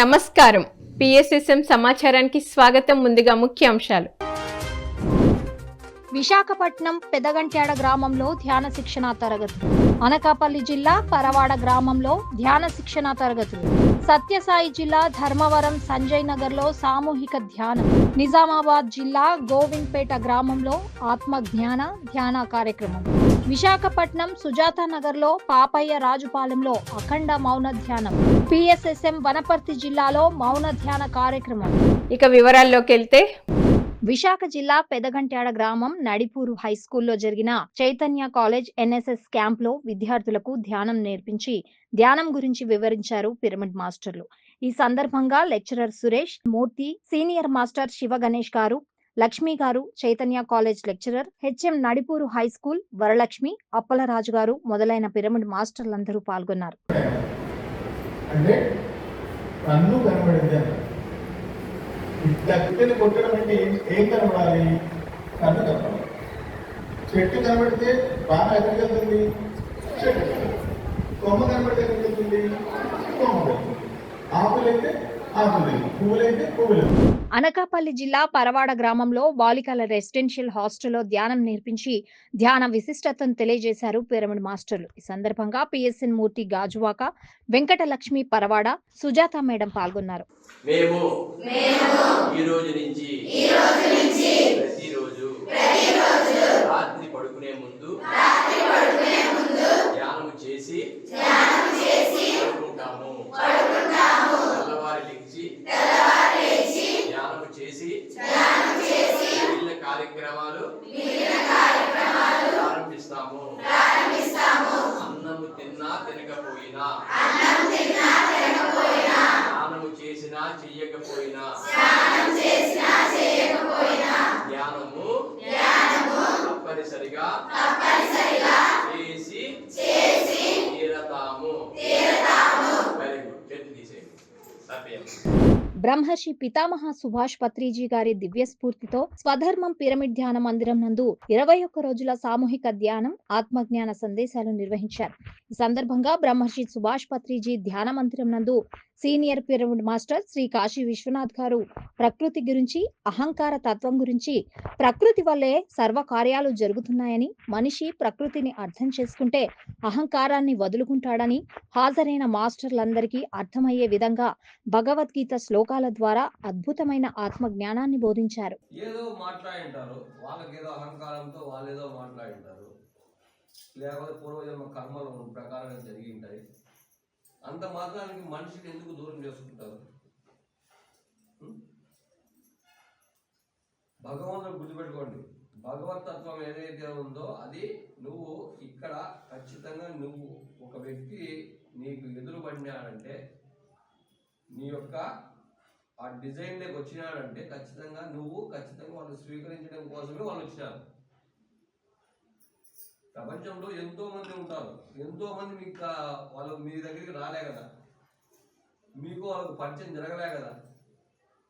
నమస్కారం. పిఎస్ఎస్ఎం సమాచారానికి స్వాగతం ముందుగా ముఖ్యాంశాలు. విశాఖపట్నం పెదగంట్యాడ గ్రామంలో ధ్యాన శిక్షణ తరగతులు. అనకాపల్లి జిల్లా పరవాడ గ్రామంలో ధ్యాన శిక్షణ తరగతులు. సత్యసాయి జిల్లా ధర్మవరం సంజయ్ నగర్లో సామూహిక ధ్యానం. నిజామాబాద్ జిల్లా గోవింద్పేట గ్రామంలో ఆత్మ జ్ఞాన ధ్యాన కార్యక్రమం. విశాఖపట్నం సుజాత నగర్లో పాపయ్య రాజుపాలెంలో అఖండ మౌన ధ్యానం. పిఎస్ఎస్ఎం వనపర్తి జిల్లాలో మౌన ధ్యాన కార్యక్రమం. ఇక వివరాల్లోకి వెళ్తే విశాఖ జిల్లా పెదగంట్యాడ గ్రామం నడిపూరు హై స్కూల్లో జరిగిన చైతన్య కాలేజ్ ఎన్ఎస్ఎస్ క్యాంప్లో విద్యార్థులకు ధ్యానం నేర్పించి ధ్యానం గురించి వివరించారు పిరమిడ్ మాస్టర్లు. ఈ సందర్భంగా lecturer Suresh Murthy senior master Shiva Ganesh గారు లక్ష్మి గారు Chaitanya college lecturer HM Nadipuru high school Varalakshmi Appalaraju గారు మొదలైన పిరమిడ్ మాస్టర్లందరూ పాల్గొన్నారు. అంటే కన్ను కనబడింది ఇట్లా కుట్టిని కొట్టడం అంటే ఏం కనబడాలి? కన్ను కనబడాలి. చెట్టు కనబడితే బాగా ఎక్కడికి వెళ్తుంది? చెట్టు కొమ్మ కనబడితే ఎక్కడికి వెళ్తుంది? కొమ్మ వెళ్తుంది ఆకులైతే ఆకులు పువ్వులైతే పువ్వులు అనకాపల్లి జిల్లా పరవాడ గ్రామంలో బాలికల రెసిడెన్షియల్ హాస్టల్లో ధ్యానం నేర్పించి ధ్యాన విశిష్టతను తెలియజేశారు పిరమిడ్ మాస్టర్లు. ఈ సందర్భంగా పిఎస్ఎన్ మూర్తి గాజువాక వెంకటలక్ష్మి పరవాడ సుజాత మేడం పాల్గొన్నారు. మేము ఈ రోజు నుంచి ప్రతిరోజు రాత్రి పడుకునే ముందు ధ్యానము చేసి పడుకుంటాము తెల్లవారి లేచి ధ్యానము చేసి మిగిలిన కార్యక్రమాలు ప్రారంభిస్తాము. అన్నము తిన్నా తినకపోయినా ధ్యానము చేసినా చెయ్యకపోయినా ధ్యానము తప్పనిసరిగా చేసి తీరతాము. Very good. చేతి తీసేయండి. బ్రహ్మర్షి పితామహ సుభాష్ పత్రిజీ గారి దివ్య స్ఫూర్తితో స్వధర్మం పిరమిడ్ ధ్యాన మందిరం నందు ఇరవై ఒక్క రోజుల సామూహిక ధ్యానం ఆత్మజ్ఞాన సందేశాలు నిర్వహించారు. ఈ సందర్భంగా బ్రహ్మర్షి సుభాష్ పత్రిజీ ధ్యాన మందిరం నందు senior pyramid master Shri Kashi Vishwanath గారు ప్రకృతి గురించి అహంకార తత్వం గురించి ప్రకృతి వల్లే సర్వ కార్యాలు జరుగుతున్నాయని మనిషి ప్రకృతిని అర్థం చేసుకుంటే అహంకారాన్ని వదులుకుంటాడని హాజరైన మాస్టర్లందరికీ అర్థమయ్యే విధంగా భగవద్గీత శ్లోకాల ద్వారా అద్భుతమైన ఆత్మ జ్ఞానాన్ని బోధించారు. ఏదో మాట్లాడింటారు అహంకారంతో వాళ్ళేదో మాట్లాడింటారు లేకపోతే పూర్వజన్మ కర్మలు ప్రకారంగా జరిగి ఉంటాయి. అంత మాత్రానికి మనిషిని ఎందుకు దూరం చేసుకుంటారు? భగవంతుడు గుర్తుపెట్టుకోండి. భగవతత్వం ఏదైతే ఉందో అది నువ్వు ఇక్కడ ఖచ్చితంగా నువ్వు ఒక వ్యక్తి నీకు ఎదురు పడినాడంటే నీ యొక్క ఆ డిజైన్లోకి వచ్చినాడంటే ఖచ్చితంగా నువ్వు ఖచ్చితంగా వాళ్ళు స్వీకరించడం కోసమే వాళ్ళు వచ్చినారు. ప్రపంచంలో ఎంతో మంది ఉంటారు. ఎంతో మంది మీకు వాళ్ళు మీ దగ్గరికి రాలే కదా. మీకు వాళ్ళకు పరిచయం జరగలే కదా.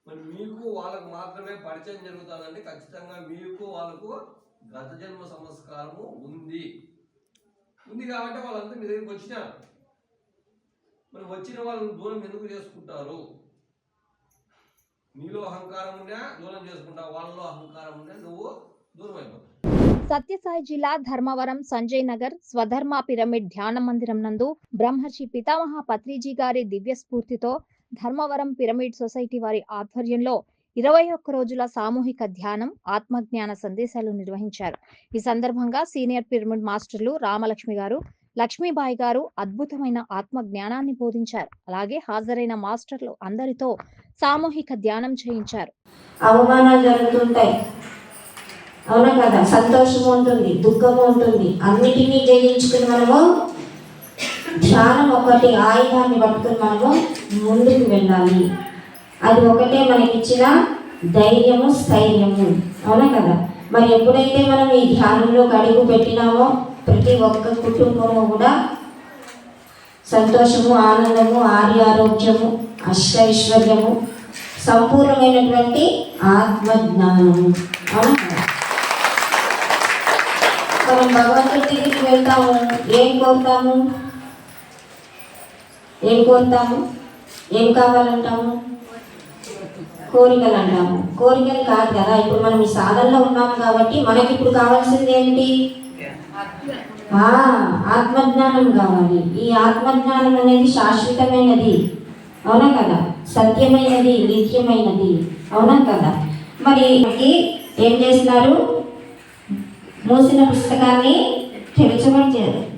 మరి మీకు వాళ్ళకు మాత్రమే పరిచయం జరుగుతుందంటే ఖచ్చితంగా మీకు వాళ్ళకు గత జన్మ సంస్కారము ఉంది. ఉంది కాబట్టి వాళ్ళంతా మీ దగ్గరికి వచ్చినారు. మరి వచ్చిన వాళ్ళని దూరం ఎందుకు చేసుకుంటారు? నీలో అహంకారం ఉన్నా దూరం చేసుకుంటావు. వాళ్ళలో అహంకారం ఉన్నా నువ్వు దూరం అయిపోతావు సత్యసాయి జిల్లా ధర్మవరం సంజయ్ నగర్ స్వధర్మ పిరమిడ్ ధ్యాన మందిరం నందు బ్రహ్మర్షి పితామహ పత్రిజీ గారి దివ్య స్ఫూర్తితో ధర్మవరం పిరమిడ్ సొసైటీ వారి ఆధ్వర్యంలో ఇరవై ఒక్క రోజుల సామూహిక ధ్యానం ఆత్మజ్ఞాన సందేశాలు నిర్వహించారు. ఈ సందర్భంగా సీనియర్ పిరమిడ్ మాస్టర్లు రామలక్ష్మి గారు లక్ష్మీబాయి గారు అద్భుతమైన ఆత్మ జ్ఞానాన్ని బోధించారు. అలాగే హాజరైన మాస్టర్లు అందరితో సామూహిక ధ్యానం చేయించారు. అవమానాలు జరుగుతుంటాయి. అవునా కదా? సంతోషం ఉంటుంది దుఃఖం ఉంటుంది. అన్నిటినీ జయించుకుని మనము ధ్యానం ఒకటి ఆయుధాన్ని పట్టుకుని మనము ముందుకు వెళ్ళాలి. అది ఒకటే మనకిచ్చిన ధైర్యము స్థైర్యము. అవునా కదా? మరి ఎప్పుడైతే మనం ఈ ధ్యానంలో అడుగు పెట్టినామో ప్రతి ఒక్క కుటుంబము కూడా సంతోషము ఆనందము ఆర్య ఆరోగ్యము అష్టైశ్వర్యము సంపూర్ణమైనటువంటి ఆత్మజ్ఞానము. అవునా మనం భగవంతుడి దగ్గరికి వెళ్తాము. ఏం కోరుతాము? ఏం కోరుతాము? ఏం కావాలంటాము? కోరికలు అంటాము. కోరికలు కాదు కదా. ఇప్పుడు మనం ఈ సాధనలో ఉన్నాం కాబట్టి మనకి ఇప్పుడు కావాల్సింది ఏంటి? ఆత్మజ్ఞానం కావాలి. ఈ ఆత్మజ్ఞానం అనేది శాశ్వతమైనది. అవునా కదా? సత్యమైనది నిత్యమైనది. అవునా కదా? మరి మనకి ఏం చేస్తున్నారు? మూసిన పుస్తకాన్ని తెరచమని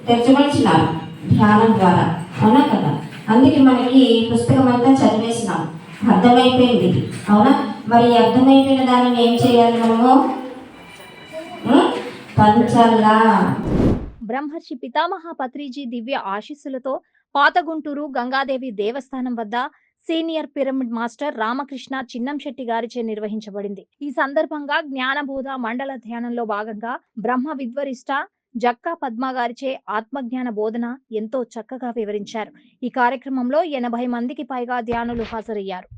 తెరచబడిచినారు ధ్యానం ద్వారా. అవునా కదా? అందుకే మనకి పుస్తకం అంతా చదివేసినాం. అర్థమైపోయింది. అవునా? మరి అర్థమైపోయిన దానిని ఏం చేయాలి మనము? ఉం? పంచల్లా. బ్రహ్మర్షి పితామహ పత్రిజీ దివ్య ఆశీస్సులతో పాతగుంటూరు గంగాదేవి దేవస్థానం వద్ద senior pyramid master Ramakrishna Chinnamsetti గారిచే నిర్వహించబడింది. ఈ సందర్భంగా జ్ఞానబోధ మండల ధ్యానంలో భాగంగా బ్రహ్మ విద్వరిష్ట జక్కా పద్మ గారిచే ఆత్మజ్ఞాన బోధన ఎంతో చక్కగా వివరించారు. ఈ కార్యక్రమంలో ఎనభై మందికి పైగా ధ్యానులు హాజరయ్యారు.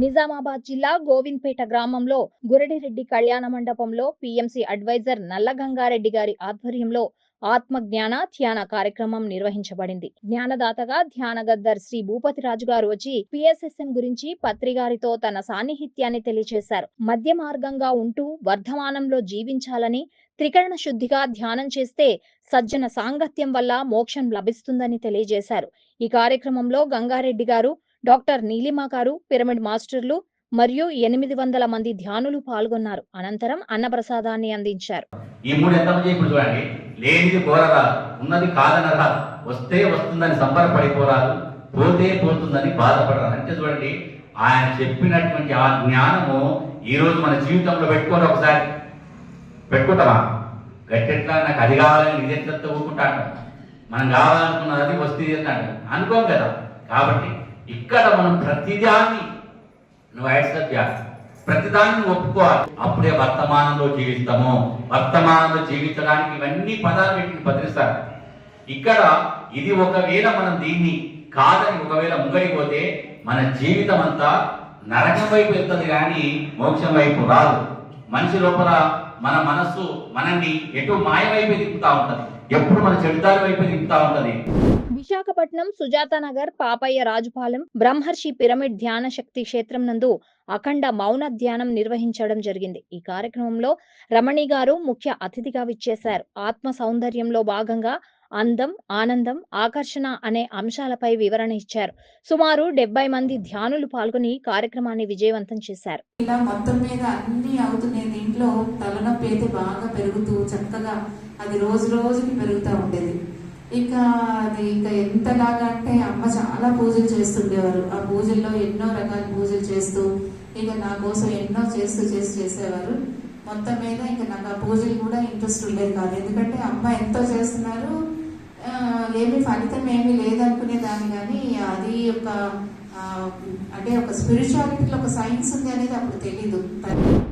నిజామాబాద్ జిల్లా గోవింద్పేట గ్రామంలో గురడిరెడ్డి కళ్యాణ మండపంలో పీఎంసీ అడ్వైజర్ నల్లగంగారెడ్డి గారి ఆధ్వర్యంలో ఆత్మ జ్ఞాన ధ్యాన కార్యక్రమం నిర్వహించబడింది. జ్ఞానదాతగా ధ్యానగద్దర్ శ్రీ భూపతి రాజు గారు వచ్చి పిఎస్ఎస్ఎం గురించి పత్రి గారితో తన సాన్నిహిత్యాన్ని తెలియజేశారు మధ్య మార్గంగా ఉంటూ వర్ధమానంలో జీవించాలని త్రికరణ శుద్ధిగా ధ్యానం చేస్తే సజ్జన సాంగత్యం వల్ల మోక్షం లభిస్తుందని తెలియజేశారు. ఈ కార్యక్రమంలో గంగారెడ్డి గారు డాక్టర్ నీలిమ గారు పిరమిడ్ మాస్టర్లు మరియు ఎనిమిది వందల మంది ధ్యానులు పాల్గొన్నారు. అనంతరం అన్నప్రసాదాన్ని అందించారు. ఈ మూడు ఎంతమంది ఇప్పుడు చూడండి. లేనిది కోరరా ఉన్నది కాదనరా వస్తే వస్తుందని సంబరపడిపోరాదు పోతే పోతుందని బాధపడరా అంటే చూడండి ఆయన చెప్పినటువంటి ఆ జ్ఞానము ఈ రోజు మన జీవితంలో పెట్టుకోరు ఒకసారి. పెట్టుకుంటామా గట్టెట్లా నాకు అది కావాలని ఇది ఎట్లా ఊరుకుంటాను. మనం కావాలనుకున్నది అది వస్తే అంటాడు. అనుకోం కదా. కాబట్టి ఇక్కడ మనం ప్రతిదాన్ని నువ్వు యాక్సెప్ట్ చేస్తావు ప్రతిదాన్ని ఒప్పుకోవాలి. అప్పుడే వర్తమానంలో జీవిస్తాము. వర్తమానంలో జీవించడానికి ఇవన్నీ పదాలు పెట్టి భద్రిస్తారు ఇక్కడ ఇది ఒకవేళ మనం దీన్ని కాదని ఒకవేళ ముంగడిపోతే మన జీవితం అంతా నరకం వైపు వెళ్తుంది కానీ మోక్షం వైపు రాదు. మనిషి లోపల మన మనస్సు మనల్ని ఎటు మాయ వైపే తిప్పుతా ఉంటది. ఎప్పుడు మన చెడుదారి వైపే తిప్పుతా ఉంటది. విశాఖపట్నం సుజాతానగర్ పాపయ్య రాజుపాలెం బ్రహ్మర్షి పిరమిడ్ ధ్యాన శక్తి క్షేత్రం నందు అఖండ మౌన ధ్యానం నిర్వహించడం జరిగింది. ఈ కార్యక్రమంలో రమణి గారు ముఖ్య అతిథిగా విచ్చేశారు. ఆత్మ సౌందర్యంలో భాగంగా అందం ఆనందం ఆకర్షణ అనే అంశాలపై వివరణ ఇచ్చారు. సుమారు డెబ్బై మంది ధ్యానులు పాల్గొని కార్యక్రమాన్ని విజయవంతం చేశారు. ఇలా మొత్తం మీద అన్ని అవుతున్నాయి. దీంట్లో తలనొప్పి అయితే బాగా పెరుగుతూ చక్కగా అది రోజు రోజుకి పెరుగుతూ ఉండేది. ఇంకా అది ఇంకా ఎంతలాగా అంటే అమ్మ చాలా పూజలు చేస్తుండేవారు. ఆ పూజల్లో ఎన్నో రకాల పూజలు చేస్తూ ఇక నా కోసం ఎన్నో చేస్తూ చేస్తూ చేసేవారు. మొత్తం మీద ఇంకా నాకు ఆ పూజలు కూడా ఇంట్రెస్ట్ ఉండేది కాదు. ఎందుకంటే అమ్మ ఎంతో చేస్తున్నారు. ఏమి ఫలితం ఏమీ లేదనుకునే దాన్ని కానీ అది ఒక అంటే ఒక స్పిరిచువాలిటీలో ఒక సైన్స్ ఉంది అనేది అప్పుడు తెలీదు.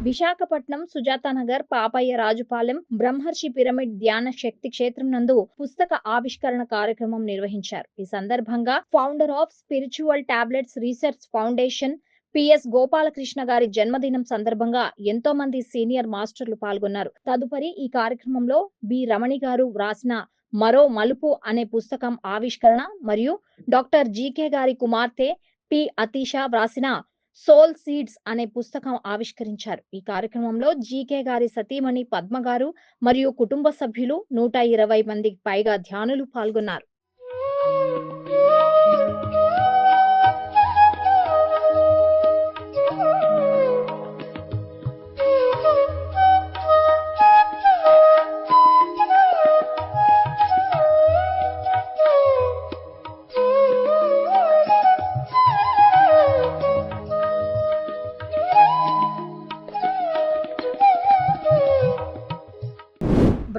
విశాఖపట్నం సుజాతానగర్ పాపయ్య రాజుపాలెం బ్రహ్మర్షి పిరమిడ్ ధ్యాన శక్తి క్షేత్రం నందు పుస్తక ఆవిష్కరణ కార్యక్రమం నిర్వహించారు. ఈ సందర్భంగా founder of spiritual tablets research foundation PS Gopalakrishna గారి జన్మదినం సందర్భంగా ఎంతో మంది సీనియర్ మాస్టర్లు పాల్గొన్నారు. తదుపరి ఈ కార్యక్రమంలో బి. రమణి గారు వ్రాసిన మరో మలుపు అనే పుస్తకం ఆవిష్కరణ మరియు డాక్టర్ జీకే గారి కుమార్తె పి. అతీష వ్రాసిన సోల్ సీడ్స్ అనే పుస్తకం ఆవిష్కరించారు. ఈ కార్యక్రమంలో జీకే గారి సతీమణి పద్మ గారు మరియు కుటుంబ సభ్యులు నూట ఇరవై మందికి పైగా ధ్యానులు పాల్గొన్నారు.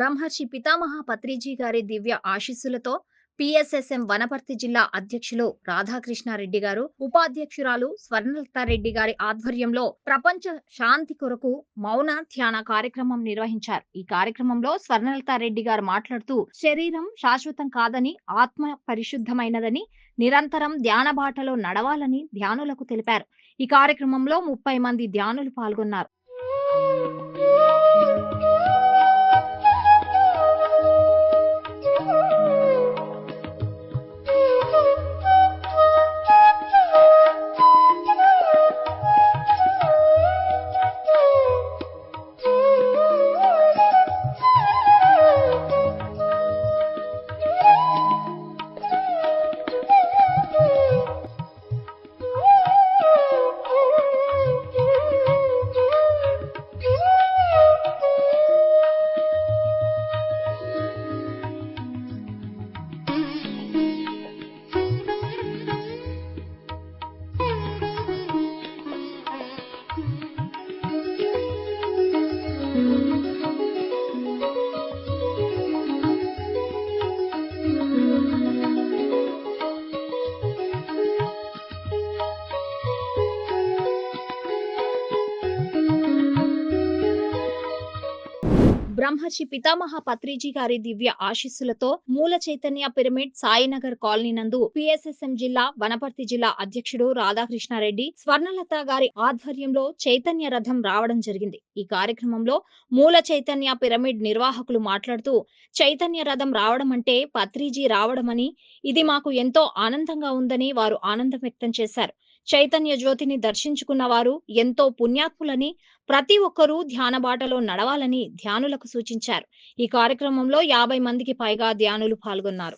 బ్రహ్మర్షి పితామహ పత్రిజీ గారి దివ్య ఆశీస్సులతో పిఎస్ఎస్ఎం వనపర్తి జిల్లా అధ్యక్షులు రాధాకృష్ణారెడ్డి గారు ఉపాధ్యక్షురాలు స్వర్ణలతారెడ్డి గారి ఆధ్వర్యంలో ప్రపంచ శాంతి కొరకు మౌన ధ్యాన కార్యక్రమం నిర్వహించారు. ఈ కార్యక్రమంలో స్వర్ణలతారెడ్డి గారు మాట్లాడుతూ శరీరం శాశ్వతం కాదని ఆత్మ పరిశుద్ధమైనదని నిరంతరం ధ్యాన బాటలో నడవాలని ధ్యానులకు తెలిపారు. ఈ కార్యక్రమంలో ముప్పై మంది ధ్యానులు పాల్గొన్నారు. బ్రహ్మర్షి పితామహ పత్రిజీ గారి దివ్య ఆశీస్సులతో మూల చైతన్య పిరమిడ్ సాయినగర్ కాలనీ నందు పిఎస్ఎస్ఎం జిల్లా వనపర్తి జిల్లా అధ్యక్షుడు రాధాకృష్ణారెడ్డి స్వర్ణలత గారి ఆధ్వర్యంలో చైతన్య రథం రావడం జరిగింది. ఈ కార్యక్రమంలో మూల చైతన్య పిరమిడ్ నిర్వాహకులు మాట్లాడుతూ చైతన్య రథం రావడం అంటే పత్రిజీ రావడమని ఇది మాకు ఎంతో ఆనందంగా ఉందని వారు ఆనందం వ్యక్తం చేశారు. చైతన్య జ్యోతిని దర్శించుకున్న వారు ఎంతో పుణ్యాత్ములని ప్రతి ఒక్కరూ ధ్యాన బాటలో నడవాలని ధ్యానులకు సూచించారు. ఈ కార్యక్రమంలో యాభై మందికి పైగా ధ్యానులు పాల్గొన్నారు.